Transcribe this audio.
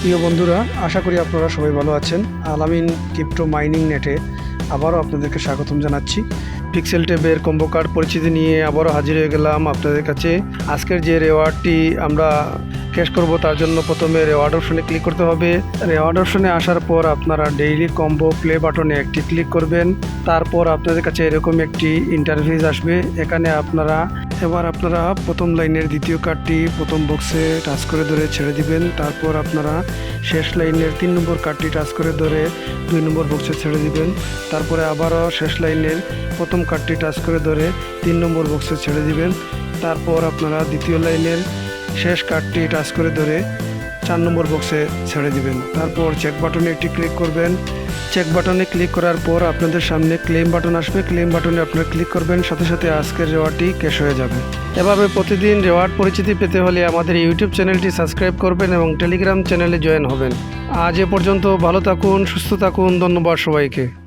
প্রিয় বন্ধুরা, আশা করি আপনারা সবাই ভালো আছেন। আলামিন ক্রিপ্টো মাইনিং নেটে আবারও আপনাদেরকে স্বাগতম জানাচ্ছি। পিক্সেল টেবের কম্বো কার্ড পরিচিতি নিয়ে আবারও হাজির হয়ে গেলাম আপনাদের কাছে। আজকের যে রেওয়ার্ডটি আমরা ক্যাশ করব, তার জন্য প্রথমে রেওয়ার্ড অপশনে ক্লিক করতে হবে। রেওয়ার্ড অপশনে আসার পর আপনারা ডেইলি কম্বো প্লে বাটনে একটি ক্লিক করবেন। তারপর আপনাদের কাছে এরকম একটি ইন্টারফেস আসবে। এখানে আপনারা এবার আপনারা প্রথম লাইনের দ্বিতীয় কার্ডটি প্রথম বক্সে টাচ করে ধরে ছেড়ে দিবেন। তারপর আপনারা শেষ লাইনের তিন নম্বর কার্ডটি টাচ করে ধরে দুই নম্বর বক্সে ছেড়ে দিবেন। তারপরে আবারও শেষ লাইনের প্রথম কার্ডটি টাচ করে ধরে তিন নম্বর বক্সে ছেড়ে দিবেন। তারপর আপনারা দ্বিতীয় লাইনের শেষ কার্ডটি টাচ করে ধরে চার নম্বর বক্সে ছেড়ে দিবেন। তারপর চেক বাটনে একটি ক্লিক করবেন। চেক বাটনে ক্লিক করার পর আপনাদের সামনে ক্লেম বাটন আসবে। ক্লেম বাটনে আপনারা ক্লিক করবেন, সাথে সাথে আজকের রেওয়ার্ডটি ক্যাশ হয়ে যাবে। এভাবে প্রতিদিন রেওয়ার্ড পরিচিতি পেতে হলে আমাদের ইউটিউব চ্যানেলটি সাবস্ক্রাইব করবেন এবং টেলিগ্রাম চ্যানেলে জয়েন হবেন। আজ এ পর্যন্ত ভালো থাকুন, সুস্থ থাকুন, ধন্যবাদ সবাইকে।